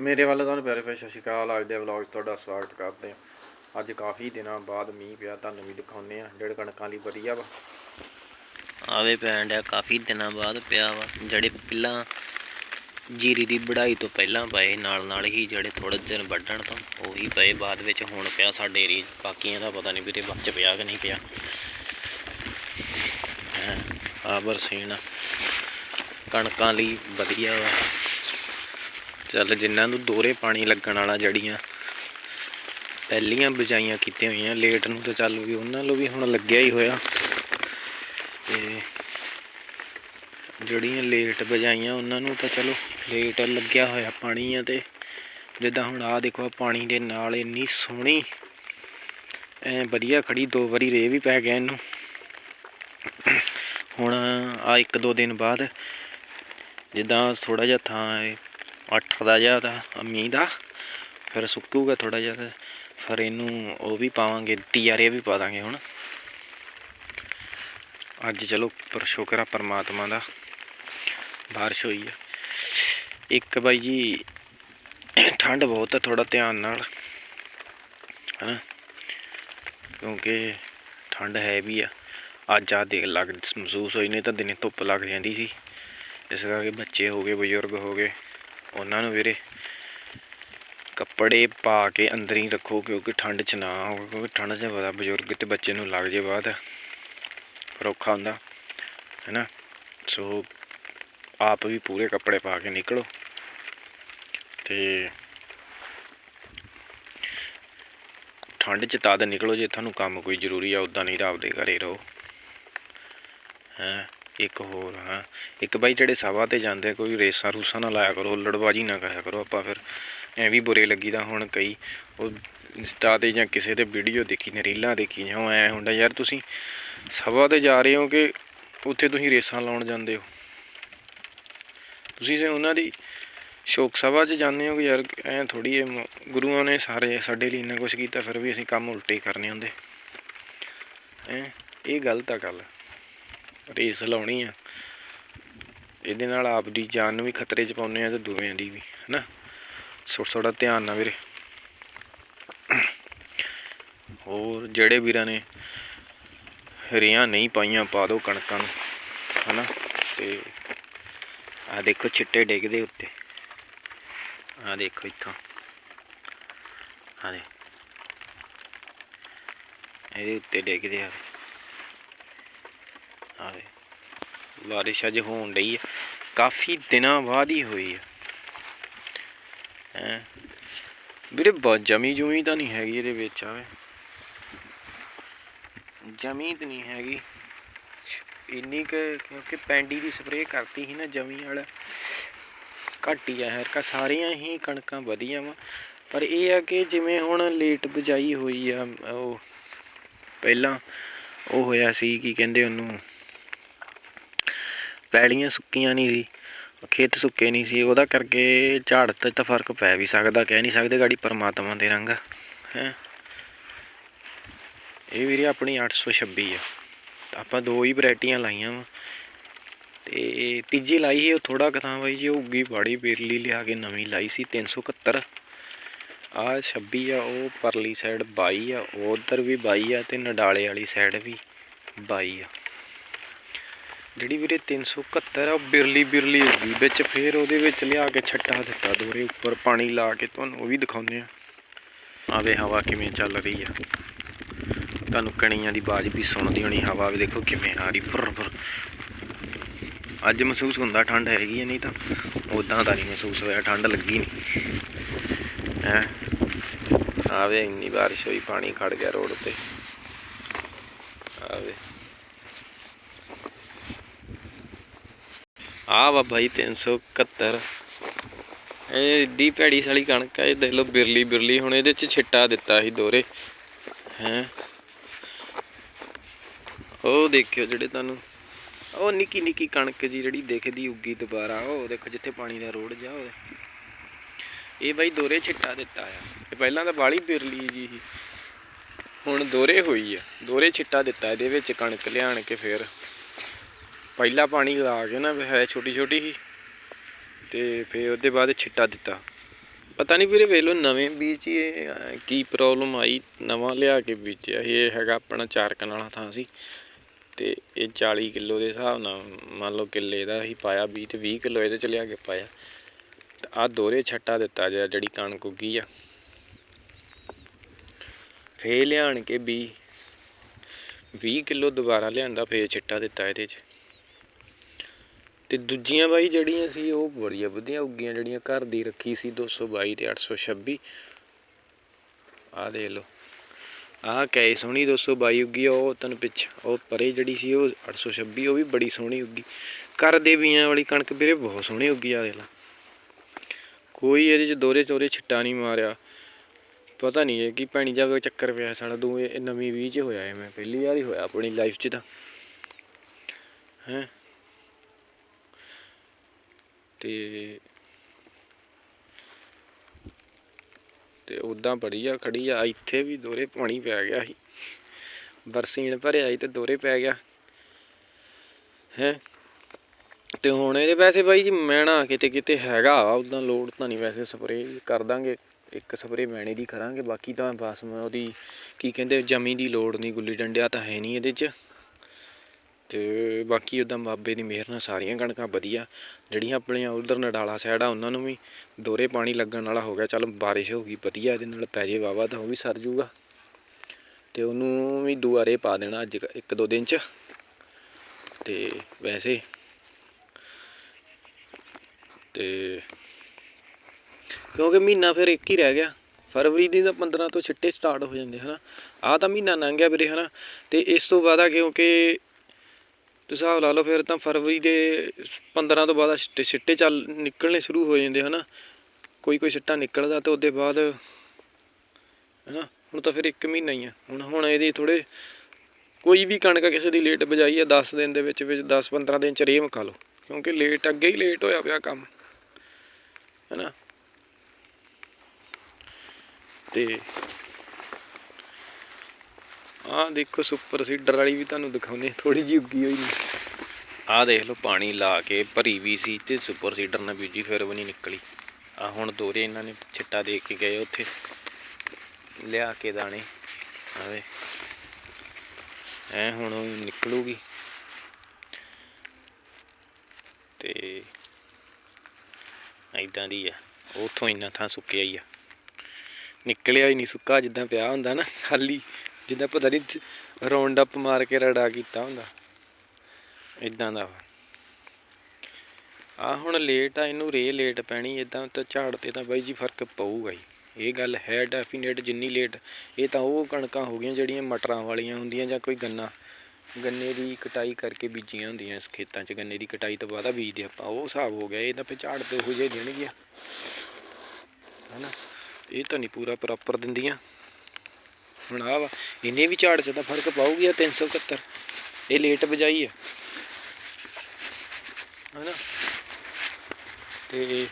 ਮੇਰੇ ਵੱਲੋਂ ਤੁਹਾਨੂੰ ਪਿਆਰੇ ਪਿਆਰੇ ਸਤਿ ਸ਼੍ਰੀ ਅਕਾਲ। ਅੱਜ ਦੇ ਵਲੌਗ 'ਚ ਤੁਹਾਡਾ ਸਵਾਗਤ ਕਰਦੇ ਹਾਂ। ਅੱਜ ਕਾਫੀ ਦਿਨਾਂ ਬਾਅਦ ਮੀਂਹ ਪਿਆ, ਤੁਹਾਨੂੰ ਵੀ ਦਿਖਾਉਂਦੇ ਆ ਜਿਹੜੇ ਕਣਕਾਂ ਲਈ ਵਧੀਆ ਵਾ। ਆਵੇ ਪੈਣ ਡਿਆ, ਕਾਫੀ ਦਿਨਾਂ ਬਾਅਦ ਪਿਆ ਵਾ। ਜਿਹੜੇ ਪਹਿਲਾਂ ਜੀਰੀ ਦੀ ਵਢਾਈ ਤੋਂ ਪਹਿਲਾਂ ਪਏ, ਨਾਲ ਨਾਲ ਹੀ ਜਿਹੜੇ ਥੋੜੇ ਦਿਨ ਵੱਢਣ ਤੋਂ, ਉਹੀ ਪਏ। ਬਾਅਦ ਵਿੱਚ ਹੁਣ ਪਿਆ ਸਾਡੇ ਏਰੀਏ 'ਚ। ਬਾਕੀਆਂ ਦਾ ਪਤਾ ਨਹੀਂ ਵੀਰੇ ਬਾਅਦ ਚ ਪਿਆ ਕਿ ਨਹੀਂ ਪਿਆ। ਆ ਬਰਸੀਨ ਕਣਕਾਂ ਲਈ ਵਧੀਆ ਵਾ। ਚੱਲ ਜਿਨ੍ਹਾਂ ਨੂੰ ਦੋਰੇ ਪਾਣੀ ਲੱਗਣ ਵਾਲਾ ਜੜੀਆਂ, ਪਹਿਲੀਆਂ ਬਜਾਈਆਂ ਕੀਤੀਆਂ ਹੋਈਆਂ ਲੇਟ ਨੂੰ ਤਾਂ ਚੱਲ ਵੀ ਉਹਨਾਂ ਨੂੰ ਵੀ ਹੁਣ ਲੱਗਿਆ ਹੀ ਹੋਇਆ। ਤੇ ਜਿਹੜੀਆਂ ਲੇਟ ਬਜਾਈਆਂ, ਉਹਨਾਂ ਨੂੰ ਤਾਂ ਚਲੋ ਲੇਟ ਲੱਗਿਆ ਹੋਇਆ ਪਾਣੀ ਆ ਤੇ। ਜਿੱਦਾਂ ਹੁਣ ਆ ਦੇਖੋ, ਆਹ ਪਾਣੀ ਦੇ ਨਾਲ ਇੰਨੀ ਸੋਹਣੀ, ਐ ਵਧੀਆ ਖੜੀ ਦੋ ਵਾਰੀ ਰੇ ਵੀ ਪੈ ਗਿਆ ਇਹਨੂੰ। ਹੁਣ ਆ ਇੱਕ ਦੋ ਦਿਨ ਬਾਅਦ, ਜਿੱਦਾਂ ਥੋੜਾ ਜਿਹਾ ਥਾਂ ਹੈ ਅੱਠ ਦਾ ਜਿਹਾ ਦਾ ਮੀਂਹ ਦਾ, ਫਿਰ ਸੁੱਕੂਗਾ ਥੋੜਾ ਜਿਹਾ ਤੇ ਫਿਰ ਇਹਨੂੰ ਉਹ ਵੀ ਪਾਵਾਂਗੇ ਤੀਆਰੇ ਵੀ ਪਾ ਦਾਂਗੇ ਹੁਣ। ਅੱਜ ਚਲੋ ਪਰ ਸ਼ੁਕਰ ਆ ਪਰਮਾਤਮਾ ਦਾ, ਬਾਰਿਸ਼ ਹੋਈ ਆ। ਇੱਕ ਬਾਈ ਜੀ, ਠੰਡ ਬਹੁਤ ਆ ਥੋੜਾ ਧਿਆਨ ਨਾਲ, ਹਨਾ? ਕਿਉਂਕਿ ਠੰਡ ਹੈ ਵੀ ਆ। ਅੱਜ ਆ ਦੇਖ ਲੱਗ, ਮਹਿਸੂਸ ਹੋਈ ਨਹੀਂ ਤਾਂ ਦਿਨੇ ਧੁੱਪ ਲੱਗ ਜਾਂਦੀ ਸੀ। ਇਸ ਕਰਕੇ ਬੱਚੇ ਹੋ ਗਏ, ਬਜ਼ੁਰਗ ਹੋ ਗਏ। ਉਹਨਾਂ ਨੂੰ ਵੀਰੇ ਕੱਪੜੇ ਪਾ ਕੇ ਅੰਦਰ ਹੀ ਰੱਖੋ ਕਿਉਂਕਿ ਠੰਡ 'ਚ ਨਾ ਹੋਵੇ ਕਿਉਂਕਿ ਠੰਡ 'ਚ ਪਤਾ ਬਜ਼ੁਰਗ ਤੇ ਬੱਚੇ ਨੂੰ ਲੱਗ ਜੇ ਬਾਅਦ। ਫਿਰ ਔਖਾ ਹੁੰਦਾ, ਹੈਨਾ? ਸੋ ਆਪ ਵੀ ਪੂਰੇ ਕੱਪੜੇ ਪਾ ਕੇ ਨਿਕਲੋ ਤੇ ਠੰਡ 'ਚ ਤਦ ਨਿਕਲੋ ਜੇ ਤੁਹਾਨੂੰ ਕੰਮ ਕੋਈ ਜ਼ਰੂਰੀ ਆ ਉਦਾਂ ਨਹੀਂ ਤਾਂ ਆਪਦੇ ਘਰੇ ਰਹੋ। ਹੈ? ਇੱਕ ਹੋਰ, ਹਾਂ। ਇੱਕ ਬਾਈ ਜਿਹੜੇ ਸਭਾ ਤੇ ਜਾਂਦੇ ਕੋਈ ਰੇਸਾਂ ਰੂਸਾਂ ਨਾ ਲਾਇਆ ਕਰੋ ਲੜਵਾਜ਼ੀ ਨਾ ਕਰਿਆ ਕਰੋ ਆਪਾਂ ਫਿਰ। ਐਂ ਵੀ ਬੁਰੇ ਲੱਗੀਦਾ ਹੁਣ ਕਈ। ਉਹ ਇੰਸਟਾ ਤੇ ਜਾਂ ਕਿਸੇ ਤੇ ਵੀਡੀਓ ਦੇਖੀ ਨੇ, ਰੀਲਾਂ ਦੇਖੀ ਜਾਂ ਐ ਹੁੰਦਾ, ਯਾਰ ਤੁਸੀਂ ਸਭਾ ਤੇ ਜਾ ਰਹੇ ਹੋ ਕਿ ਉੱਥੇ ਤੁਸੀਂ ਰੇਸਾਂ ਲਾਉਣ ਜਾਂਦੇ ਹੋ? ਤੁਸੀਂ ਜੇ ਉਹਨਾਂ ਦੀ ਸ਼ੋਕ ਸਭਾ 'ਚ ਜਾਂਦੇ ਹੋ ਕਿ ਯਾਰ ਐ ਥੋੜੀ ਇਹ ਗੁਰੂਆਂ ਨੇ ਸਾਰੇ ਸਾਡੇ ਲਈ ਇੰਨਾ ਕੁਝ ਕੀਤਾ, ਫਿਰ ਵੀ ਅਸੀਂ ਕੰਮ ਉਲਟੇ ਕਰਨੇ ਹੁੰਦੇ। ਐ, ਇਹ ਗਲਤ ਆ ਗੱਲ। ਰੇਸ ਲਾਉਣੀ ਆ। ਇਹਦੇ ਨਾਲ ਆਪ ਦੀ ਜਾਨ ਨੂੰ ਵੀ ਖਤਰੇ 'ਚ ਪਾਉਂਦੇ ਆ ਤੇ ਦੂਵਿਆਂ ਦੀ ਵੀ, ਹਨਾ? ਸੋ ਥੋੜਾ ਧਿਆਨ ਨਾਲ ਵੀਰੇ। ਹੋਰ ਜਿਹੜੇ ਵੀਰਾਂ ਨੇ ਹਰੀਆਂ ਨਹੀਂ ਪਾਈਆਂ, ਪਾ ਦਿਓ ਕਣਕਾਂ ਨੂੰ, ਹਨਾ? ਤੇ ਆ ਦੇਖੋ ਛਿੱਟੇ ਡਿੱਗਦੇ ਉੱਤੇ। ਆ ਦੇਖੋ ਇੱਥੋਂ। ਆ ਦੇ ਇਹਦੇ ਉੱਤੇ ਡਿੱਗਦੇ ਆ। ਆ ਬਾਰਿਸ਼ ਅੱਜ ਹੋਣ ਡਈ ਆ। ਕਾਫੀ ਦਿਨਾਂ ਬਾਅਦ ਹੀ ਹੋਈ ਆ। ਹੈ? ਵੀਰੇ, ਬ- ਜਮੀ ਜੂਈ ਤਾਂ ਨਹੀਂ ਹੈਗੀ ਇਹਦੇ ਵਿੱਚ, ਆਵੇ। ਜਮੀ ਤਾਂ ਨਹੀਂ ਹੈਗੀ। ਇੰਨੀ ਕੁ, ਕਿਉਂਕਿ ਪੈਂਡੀ ਦੀ ਸਪਰੇਅ ਕਰਤੀ ਸੀ ਨਾ ਜਮੀ ਵਾਲਾ। ਘੱਟ ਹੀ ਆ ਹਰਕਾ ਸਾਰੀਆਂ ਹੀ ਕਣਕਾਂ ਵਧੀਆਂ ਵਾ। ਪਰ ਇਹ ਆ ਕਿ ਜਿਵੇਂ ਹੁਣ ਲੇਟ ਬਜਾਈ ਹੋਈ ਆ, ਉਹ ਪਹਿਲਾਂ ਉਹ ਹੋਇਆ ਸੀ, ਕੀ ਕਹਿੰਦੇ ਉਹਨੂੰ? ਪੈਲੀਆਂ ਸੁੱਕੀਆਂ ਨਹੀਂ ਸੀ, ਖੇਤ ਸੁੱਕੇ ਨਹੀਂ ਸੀ, ਉਹਦਾ ਕਰਕੇ ਝਾੜ ਤੇ ਤਾਂ ਫ਼ਰਕ ਪੈ ਵੀ ਸਕਦਾ, ਕਹਿ ਨਹੀਂ ਸਕਦੇ ਗਾੜੀ ਪਰਮਾਤਮਾ ਦੇ ਰੰਗ, ਹੈ। ਇਹ ਵੀਰੇ ਆਪਣੀ 826 ਆ, ਆਪਾਂ ਦੋ ਹੀ ਵੈਰਾਈਟੀਆਂ ਲਾਈਆਂ ਵਾ, ਤੇ ਤੀਜੀ ਲਾਈ ਸੀ, ਉਹ ਥੋੜਾ ਕਥਾਂ ਬਾਈ ਜੀ ਉਹ ਉੱਗੀ ਬਾੜੀ, ਬੇਰਲੀ ਲਿਆ ਕੇ ਨਵੀਂ ਲਾਈ ਸੀ 371 ਆ 26 ਆ, ਉਹ ਪਰਲੀ ਸਾਈਡ 22 ਆ ਉਧਰ ਵੀ 22 ਆ ਤੇ ਨਡਾਲੇ ਵਾਲੀ ਸਾਈਡ ਵੀ 22 ਆ। ਜਿਹੜੀ ਵੀਰੇ 371 ਆ, ਉਹ ਬਿਰਲੀ ਬਿਰਲੀ ਹੋ ਗਈ। ਵਿੱਚ ਫੇਰ ਉਹਦੇ ਵਿੱਚ ਲਿਆ ਕੇ ਛੱਟਾ ਦਿੱਤਾ ਦੋਰੇ ਉੱਪਰ, ਪਾਣੀ ਲਾ ਕੇ ਤੁਹਾਨੂੰ ਉਹ ਵੀ ਦਿਖਾਉਂਦੇ ਆ। ਆਵੇ ਹਵਾ ਕਿਵੇਂ ਚੱਲ ਰਹੀ ਆ। ਤੁਹਾਨੂੰ ਕਣੀਆਂ ਦੀ ਆਵਾਜ਼ ਵੀ ਸੁਣਦੀ ਹੋਣੀ, ਹਵਾ ਵੀ ਦੇਖੋ ਕਿਵੇਂ ਆ ਰਹੀ, ਫੁਰ ਫੁਰ। ਅੱਜ ਮਹਿਸੂਸ ਹੁੰਦਾ ਠੰਡ ਹੈਗੀ ਆ, ਨਹੀਂ ਤਾਂ ਉਦਾਂ ਤਾਂ ਨਹੀਂ ਮਹਿਸੂਸ ਹੋਇਆ, ਠੰਡ ਲੱਗੀ ਨਹੀਂ ਹੈ? ਆਵੇ ਇੰਨੀ ਬਾਰਿਸ਼ ਹੋਈ, ਪਾਣੀ ਖੜ ਗਿਆ ਰੋਡ ਤੇ ਆਵੇ ਆ ਵਾ ਭਾਈ 371 ਇਹ ਏਡੀ ਭੈੜੀ ਸਾਲੀ ਕਣਕ ਆ, ਇਹ ਦੇਖ ਲਓ ਬਿਰਲੀ ਬਿਰਲੀ, ਹੁਣ ਇਹਦੇ ਚ ਛਿੱਟਾ ਦਿੱਤਾ ਸੀ ਦੋਰੇ। ਹੈ। ਉਹ ਦੇਖਿਓ ਜਿਹੜੇ ਤੁਹਾਨੂੰ, ਉਹ ਨਿੱਕੀ ਨਿੱਕੀ ਕਣਕ ਜੀ ਜਿਹੜੀ ਦਿਖਦੀ ਉੱਗੀ ਦੁਬਾਰਾ, ਉਹ ਦੇਖੋ ਜਿੱਥੇ ਪਾਣੀ ਦਾ ਰੋਡ ਜਾ ਉਹ ਇਹ ਬਾਈ ਦੋਰੇ ਛਿੱਟਾ ਦਿੱਤਾ ਆ। ਇਹ ਪਹਿਲਾਂ ਤਾਂ ਬਾਲੀ ਬਿਰਲੀ ਜੀ ਸੀ। ਹੁਣ ਦੋਰੇ ਹੋਈ ਆ। ਦੋਰੇ ਛਿੱਟਾ ਦਿੱਤਾ ਇਹਦੇ ਵਿੱਚ ਕਣਕ ਲਿਆਣ ਕੇ ਫੇਰ। ਪਹਿਲਾ ਪਾਣੀ ਲਾ ਕੇ ਨਾ ਹੈ ਛੋਟੀ ਛੋਟੀ ਸੀ ਤੇ ਫਿਰ ਉਹਦੇ ਬਾਅਦ ਛਿੱਟਾ ਦਿੱਤਾ। ਪਤਾ ਨਹੀਂ ਵੀਰੇ ਵੇਖ ਲਓ ਨਵੇਂ ਬੀਜ ਹੀ ਇਹ ਕੀ ਪ੍ਰੋਬਲਮ ਆਈ, ਨਵਾਂ ਲਿਆ ਕੇ ਬੀਜਿਆ ਸੀ। ਇਹ ਹੈਗਾ ਆਪਣਾ ਚਾਰ ਕਨਾਲਾ ਥਾਂ ਸੀ ਤੇ ਇਹ 40 ਕਿਲੋ ਦੇ ਹਿਸਾਬ ਨਾਲ, ਮੰਨ ਲਓ ਕਿੱਲੇ ਦਾ ਹੀ ਪਾਇਆ 20 ਤੇ 20 ਕਿਲੋ ਇਹਦੇ ਚ ਲਿਆ ਕੇ ਪਾਇਆ। ਆ ਦੋਰੇ ਛੱਟਾ ਦਿੱਤਾ ਜਿਆ ਜਿਹੜੀ ਕਣਕ ਉੱਗੀ ਆ। ਫੇਰ ਲਿਆਣ ਕੇ ਵੀ 20 ਕਿਲੋ ਦੁਬਾਰਾ ਲਿਆਂਦਾ, ਫੇਰ ਛਿੱਟਾ ਦਿੱਤਾ ਇਹਦੇ ਚ। ਅਤੇ ਦੂਜੀਆਂ ਬਾਈ ਜਿਹੜੀਆਂ ਸੀ ਉਹ ਬੜੀਆਂ ਵਧੀਆ ਉੱਗੀਆਂ ਜਿਹੜੀਆਂ ਘਰ ਦੀ ਰੱਖੀ ਸੀ 222 ਤੇ 826 ਆਹ ਦੇਖ ਲਓ। ਆਹ ਕੈ ਸੋਹਣੀ 222 ਉੱਗੀ ਆ, ਉਹ ਤਨ ਪਿੱਛ ਉਹ ਪਰੇ ਜਿਹੜੀ ਸੀ ਉਹ 826 ਉਹ ਵੀ ਬੜੀ ਸੋਹਣੀ ਉੱਗੀ। ਘਰ ਦੇ ਬੀਆਂ ਵਾਲੀ ਕਣਕ ਵੀਰੇ ਬਹੁਤ ਸੋਹਣੀ ਉੱਗੀ ਆ ਦੇਖ ਲਾ। ਕੋਈ ਇਹਦੇ ਚ ਦੋਰੇ ਚੋਰੇ ਛਿੱਟਾ ਨਹੀਂ ਮਾਰਿਆ। ਪਤਾ ਨਹੀਂ ਇਹ ਕੀ ਭੈਣੀ ਜਾ ਚੱਕਰ ਪਿਆ ਸਾਡਾ ਦੋ ਇਹ ਨਵੀਂ ਵੀਹ ਚ ਹੋਇਆ ਇਹ ਮੈਂ ਪਹਿਲੀ ਵਾਰ ਹੀ ਹੋਇਆ ਆਪਣੀ ਲਾਈਫ 'ਚ ਤਾਂ। ਹੈ? ਤੇ ਤੇ ਉਦਾਂ ਬੜੀ ਆ ਖੜੀ ਆ, ਇੱਥੇ ਵੀ ਦੋਰੇ ਪਾਣੀ ਪੈ ਗਿਆ ਸੀ। ਬਰਸੀਨ ਭਰਿਆ ਸੀ ਤੇ ਦੋਰੇ ਪੈ ਗਿਆ। ਹੈ? ਤੇ ਹੁਣ ਇਹਦੇ ਵੈਸੇ ਬਾਈ ਜੀ ਮੈਣਾ ਕਿਤੇ ਕਿਤੇ ਹੈਗਾ ਵਾ ਉਦਾਂ ਲੋਡ ਤਾਂ ਨਹੀਂ ਵੈਸੇ ਸਪਰੇਅ ਕਰ ਦਾਂਗੇ, ਇੱਕ ਸਪਰੇਅ ਮੈਣੇ ਦੀ ਕਰਾਂਗੇ, ਬਾਕੀ ਤਾਂ ਬਸ ਮੈਂ ਉਹਦੀ ਕੀ ਕਹਿੰਦੇ ਜਮੀ ਦੀ ਲੋੜ ਨਹੀਂ, ਗੁੱਲੀ ਡੰਡਿਆ ਤਾਂ ਹੈ ਨਹੀਂ ਇਹਦੇ 'ਚ। ਅਤੇ ਬਾਕੀ ਉੱਦਾਂ ਬਾਬੇ ਦੀ ਮਿਹਰ ਨਾਲ ਸਾਰੀਆਂ ਕਣਕਾਂ ਵਧੀਆ, ਜਿਹੜੀਆਂ ਆਪਣੀਆਂ ਉੱਧਰ ਨਡਾਲਾ ਸਾਈਡ ਆ, ਉਹਨਾਂ ਨੂੰ ਵੀ ਦੋਹਰੇ ਪਾਣੀ ਲੱਗਣ ਵਾਲਾ ਹੋ ਗਿਆ, ਚੱਲ ਬਾਰਿਸ਼ ਹੋ ਗਈ, ਵਧੀਆ ਇਹਦੇ ਨਾਲ ਪੈ ਜੇ ਵਾਵਾ ਤਾਂ ਉਹ ਵੀ ਸਰ ਜੂਗਾ। ਅਤੇ ਉਹਨੂੰ ਵੀ ਦੁਆਰੇ ਪਾ ਦੇਣਾ ਅੱਜ ਕ- ਇੱਕ ਦੋ ਦਿਨ ਚ। ਅਤੇ ਵੈਸੇ ਤੇ ਕਿਉਂਕਿ ਮਹੀਨਾ ਫਿਰ ਇੱਕ ਹੀ ਰਹਿ ਗਿਆ, ਫਰਵਰੀ ਦੀ ਤਾਂ 15 ਤੋਂ ਛਿੱਟੇ ਸਟਾਰਟ ਹੋ ਜਾਂਦੇ ਹਨਾ। ਆਹ ਤਾਂ ਮਹੀਨਾ ਲੰਘ ਗਿਆ ਵੀਰੇ ਹਨਾ। ਤੇ ਇਸ ਤੋਂ ਬਾਅਦ ਆ ਕਿਉਂਕਿ ਤੁਸੀਂ ਹਿਸਾਬ ਲਾ ਲਓ ਫਿਰ ਤਾਂ ਫਰਵਰੀ ਦੇ 15 ਤੋਂ ਬਾਅਦ ਸਿੱਟੇ ਸਿੱਟੇ ਚੱਲ ਨਿਕਲਣੇ ਸ਼ੁਰੂ ਹੋ ਜਾਂਦੇ ਹਨਾ? ਕੋਈ ਕੋਈ ਸਿੱਟਾ ਨਿਕਲਦਾ ਤੇ ਉਹਦੇ ਬਾਅਦ, ਹਨਾ? ਹੁਣ ਤਾਂ ਫਿਰ ਇੱਕ ਮਹੀਨਾ ਹੀ ਆ। ਹੁਣ ਹੁਣ ਇਹਦੀ ਥੋੜੇ ਕੋਈ ਵੀ ਕਣਕ ਕਿਸੇ ਦੀ ਲੇਟ ਬਜਾਈ ਆ 10 ਦਿਨ ਦੇ ਵਿੱਚ ਵਿੱਚ 10 15 ਦਿਨ ਚ ਰੇਹ ਮਕਾ ਲਓ। ਕਿਉਂਕਿ ਲੇਟ, ਅੱਗੇ ਹੀ ਲੇਟ ਹੋਇਆ ਪਿਆ ਕੰਮ, ਹਨਾ? ਤੇ ਆਹ ਦੇਖੋ ਸੁਪਰ ਸੀਡਰ ਵਾਲੀ ਵੀ ਤੁਹਾਨੂੰ ਦਿਖਾਉਨੇ ਥੋੜੀ ਜਿਹੀ ਉੱਗੀ ਹੋਈ ਨਹੀਂ। ਆਹ ਦੇਖ ਲਓ ਪਾਣੀ ਲਾ ਕੇ ਭਰੀ ਵੀ ਸੀ ਤੇ ਸੁਪਰ ਸੀਡਰ ਨਾਲ ਬੀਜੀ, ਫਿਰ ਵੀ ਨਹੀਂ ਨਿਕਲੀ। ਆ ਹੁਣ ਦੋਰੇ ਇਹਨਾਂ ਨੇ ਛਿੱਟਾ ਦੇ ਕੇ ਗਏ ਉੱਥੇ। ਲਿਆ ਕੇ ਦਾਣੇ ਆਵੇ ਐ ਹੁਣ ਨਿਕਲੂਗੀ। ਤੇ ਐਦਾਂ ਦੀ ਆ, ਉਥੋਂ ਇੰਨਾ ਥਾਂ ਸੁੱਕਿਆ ਹੀ ਆ। ਨਿਕਲਿਆ ਹੀ ਨਹੀਂ ਸੁੱਕਾ, ਜਿੱਦਾਂ ਪਿਆ ਹੁੰਦਾ ਨਾ, ਖਾਲੀ। ਜਿੱਦਾਂ ਪਤਾ ਨਹੀਂ ਰਾਉਂਡ ਅਪ ਮਾਰ ਕੇ ਰੜਾ ਕੀਤਾ ਹੁੰਦਾ। ਇਦਾਂ ਦਾ ਵਾ। ਆ ਹੁਣ ਲੇਟ ਆ, ਇਹਨੂੰ ਰੇ ਲੇਟ ਪੈਣੀ ਇਦਾਂ ਤਾਂ ਝਾੜ ਤੇ ਤਾਂ ਬਾਈ ਜੀ ਫ਼ਰਕ ਪਊਗਾ ਹੀ। ਇਹ ਗੱਲ ਹੈ ਡੈਫੀਨੇਟ ਜਿੰਨੀ ਲੇਟ ਇਹ ਤਾਂ ਉਹ ਕਣਕਾਂ ਹੋ ਗਈਆਂ ਜਿਹੜੀਆਂ ਮਟਰਾਂ ਵਾਲੀਆਂ ਹੁੰਦੀਆਂ ਜਾਂ ਕੋਈ ਗੰਨਾ। ਗੰਨੇ ਦੀ ਕਟਾਈ ਕਰਕੇ ਬੀਜੀਆਂ ਹੁੰਦੀਆਂ ਇਸ ਖੇਤਾਂ 'ਚ, ਗੰਨੇ ਦੀ ਕਟਾਈ ਤੋਂ ਬਾਅਦ ਆ ਬੀਜਦੇ ਆਪਾਂ, ਉਹ ਹਿਸਾਬ ਹੋ ਗਿਆ, ਇਹ ਤਾਂ ਫਿਰ ਝਾੜ ਤੇ ਉਹੋ ਜਿਹੇ ਦੇਣਗੀਆਂ। ਹਨਾ? ਇਹ ਤਾਂ ਨਹੀਂ ਪੂਰਾ ਪ੍ਰੋਪਰ ਦਿੰਦੀਆਂ। ਹੁਣ ਆ ਵਾ। ਇਹਨੇ ਵੀ ਝਾੜ 'ਚ ਤਾਂ ਫ਼ਰਕ ਪਾਊਗੀ ਆ 371 ਇਹ ਲੇਟ ਬਜਾਈ ਆ। ਹਨਾ? ਤੇ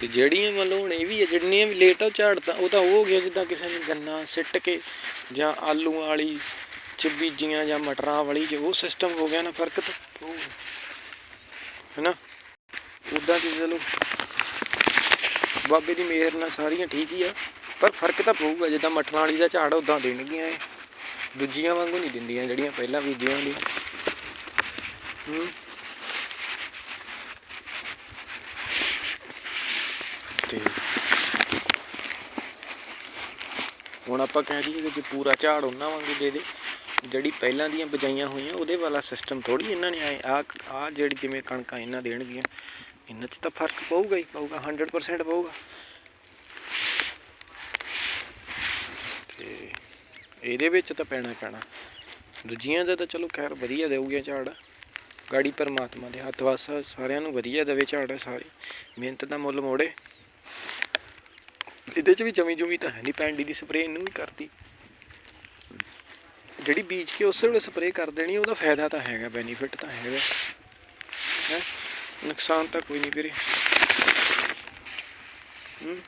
ਤੇ ਜਿਹੜੀਆਂ ਮੰਨ ਲਓ ਹੁਣ ਇਹ ਵੀ ਆ ਜਿਹੜੀਆਂ ਵੀ ਲੇਟ ਆ ਉਹ ਝਾੜ ਤਾਂ ਉਹ ਤਾਂ ਉਹ ਹੋ ਗਿਆ ਜਿੱਦਾਂ ਕਿਸੇ ਨੇ ਗੰਨਾ ਸਿੱਟ ਕੇ ਜਾਂ ਆਲੂਆਂ ਵਾਲੀ ਚ ਬੀਜੀਆਂ ਜਾਂ ਮਟਰਾਂ ਵਾਲੀ ਜੇ ਉਹ ਸਿਸਟਮ ਹੋ ਗਿਆ ਨਾ ਫ਼ਰਕ ਤਾਂ। ਪਊ ਹੈਨਾ? ਉਦਾਂ ਕਿ ਚਲੋ। ਬਾਬੇ ਦੀ ਮਿਹਰ ਨਾਲ ਸਾਰੀਆਂ ਠੀਕ ਹੀ ਆ। ਪਰ ਫ਼ਰਕ ਤਾਂ ਪਊਗਾ, ਜਿੱਦਾਂ ਮਟਰਾਂ ਵਾਲੀ ਦਾ ਝਾੜ ਉਦਾਂ ਦੇਣਗੀਆਂ ਇਹ। ਦੂਜੀਆਂ ਵਾਂਗੂ ਨਹੀਂ ਦਿੰਦੀਆਂ ਜਿਹੜੀਆਂ ਪਹਿਲਾਂ ਬੀਜੀਆਂ ਹੁੰਦੀਆਂ। ਹੂੰ। ਤੇ ਹੁਣ ਆਪਾਂ ਕਹਿ ਦਈਏ ਕਿ ਜੇ ਪੂਰਾ ਝਾੜ ਉਹਨਾਂ ਵਾਂਗੂ ਦੇ ਦੇ, ਜਿਹੜੀ ਪਹਿਲਾਂ ਦੀਆਂ ਬਜਾਈਆਂ ਹੋਈਆਂ, ਉਹਦੇ ਵਾਲਾ ਸਿਸਟਮ ਥੋੜੀ ਇਹਨਾਂ ਨੇ ਆਏ ਆ ਆ ਜਿਹੜੀ ਜਿਵੇਂ ਕਣਕਾਂ ਇਹਨਾਂ ਦੇਣਗੀਆਂ, ਇਹਨਾਂ 'ਚ ਤਾਂ ਫ਼ਰਕ ਪਊਗਾ ਹੀ ਪਊਗਾ 100% ਪਊਗਾ। ਤੇ ਇਹਦੇ ਵਿੱਚ ਤਾਂ ਪੈਣਾ ਪੈਣਾ। ਦੂਜੀਆਂ ਦਾ ਤਾਂ ਚਲੋ ਖੈਰ ਵਧੀਆ ਦੇਊਗੀਆਂ ਝਾੜ। ਗਾੜੀ ਪਰਮਾਤਮਾ ਦੇ ਹੱਥ ਵਸ, ਸਾਰਿਆਂ ਨੂੰ ਵਧੀਆ ਦੇਵੇ ਝਾੜ ਸਾਰੇ। ਮਿਹਨਤ ਦਾ ਮੁੱਲ ਮੋੜੇ। ਇਹਦੇ ਚ ਵੀ ਜਮੀ ਜੁਮੀ ਤਾਂ ਹੈ ਨਹੀਂ ਪੈਂਡੀ ਦੀ ਸਪਰੇਅ ਇਹਨੂੰ ਵੀ ਕਰਤੀ। ਜਿਹੜੀ ਬੀਜ ਕੇ ਉਸੇ ਵੇਲੇ ਸਪਰੇਅ ਕਰ ਦੇਣੀ, ਉਹਦਾ ਫਾਇਦਾ ਤਾਂ ਹੈਗਾ ਬੈਨੀਫਿਟ ਤਾਂ ਹੈਗਾ। ਹੈ? ਨੁਕਸਾਨ ਤਾਂ ਕੋਈ ਨਹੀਂ ਵੀਰੇ। ਹੂੰ?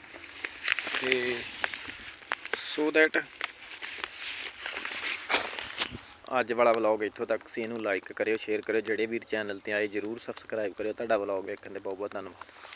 ਤੇ ਸੋ ਦੈਟ ਅੱਜ ਵਾਲਾ ਵਲੌਗ ਇੱਥੋਂ ਤੱਕ ਸੀ। ਇਹਨੂੰ ਲਾਈਕ ਕਰਿਓ ਸ਼ੇਅਰ ਕਰਿਓ। ਜਿਹੜੇ ਵੀਰ ਚੈਨਲ ਤੇ ਆਏ, ਜਰੂਰ ਸਬਸਕ੍ਰਾਈਬ ਕਰਿਓ। ਤੁਹਾਡਾ ਵਲੌਗ ਵੇਖਣ ਦੇ ਬਹੁਤ ਬਹੁਤ ਧੰਨਵਾਦ।